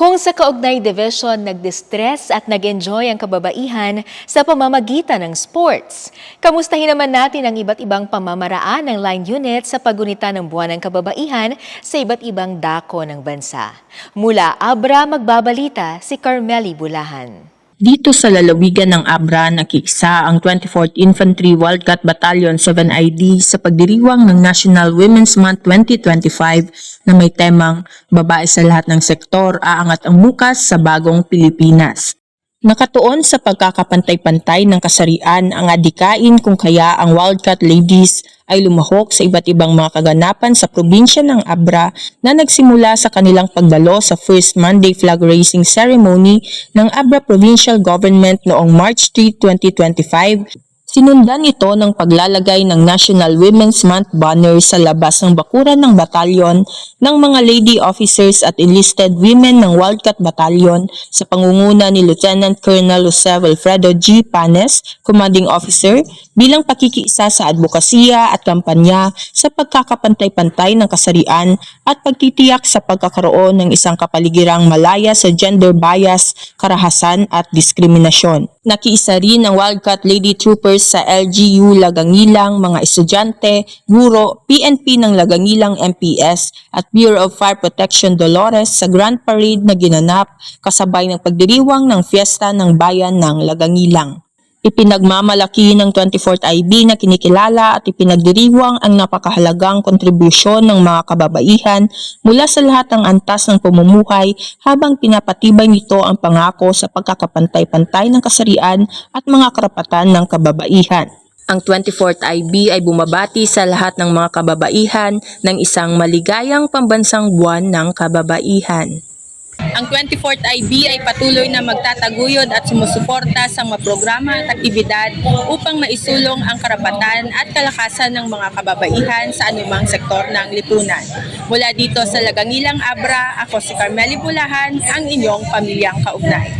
Kung sa Kaugnay Division nagdistress at nag-enjoy ang kababaihan sa pamamagitan ng sports. Kamustahin naman natin ang iba't ibang pamamaraan ng line unit sa pagunita ng buwan ng kababaihan sa iba't ibang dako ng bansa. Mula Abra magbabalita si Carmeli Bulahan. Dito sa lalawigan ng Abra, nakiisa ang 24th Infantry Wildcat Battalion 7ID sa pagdiriwang ng National Women's Month 2025 na may temang Babae sa lahat ng sektor, aangat ang bukas sa bagong Pilipinas. Nakatuon sa pagkakapantay-pantay ng kasarian ang adikain kung kaya ang Wildcat Ladies ay lumahok sa iba't ibang mga kaganapan sa probinsya ng Abra na nagsimula sa kanilang pagdalo sa First Monday Flag Raising Ceremony ng Abra Provincial Government noong March 3, 2025 Sinundan ito ng paglalagay ng National Women's Month banner sa labas ng bakuran ng batalyon ng mga lady officers at enlisted women ng Wildcat Battalion sa pangunguna ni Lieutenant Colonel Jose Wilfredo G. Panes, Commanding Officer, bilang pakikiisa sa advokasya at kampanya sa pagkakapantay-pantay ng kasarian at pagtitiyak sa pagkakaroon ng isang kapaligirang malaya sa gender bias, karahasan at diskriminasyon. Nakiisa rin ang Wildcat Lady Troopers sa LGU Lagangilang, mga estudyante, guro, PNP ng Lagangilang MPS at Bureau of Fire Protection Dolores sa Grand Parade na ginanap kasabay ng pagdiriwang ng Fiesta ng Bayan ng Lagangilang. Ipinagmamalaki ng 24th IB na kinikilala at ipinagdiriwang ang napakahalagang kontribusyon ng mga kababaihan mula sa lahat ng antas ng pamumuhay habang pinapatibay nito ang pangako sa pagkakapantay-pantay ng kasarian at mga karapatan ng kababaihan. Ang 24th IB ay bumabati sa lahat ng mga kababaihan ng isang maligayang pambansang buwan ng kababaihan. Ang 24th IB ay patuloy na magtataguyod at sumusuporta sa mga programa at aktibidad upang maisulong ang karapatan at kalakasan ng mga kababaihan sa anumang sektor ng lipunan. Mula dito sa Lagangilang Abra, ako si Carmeli Bulahan, ang inyong pamilyang kaugnay.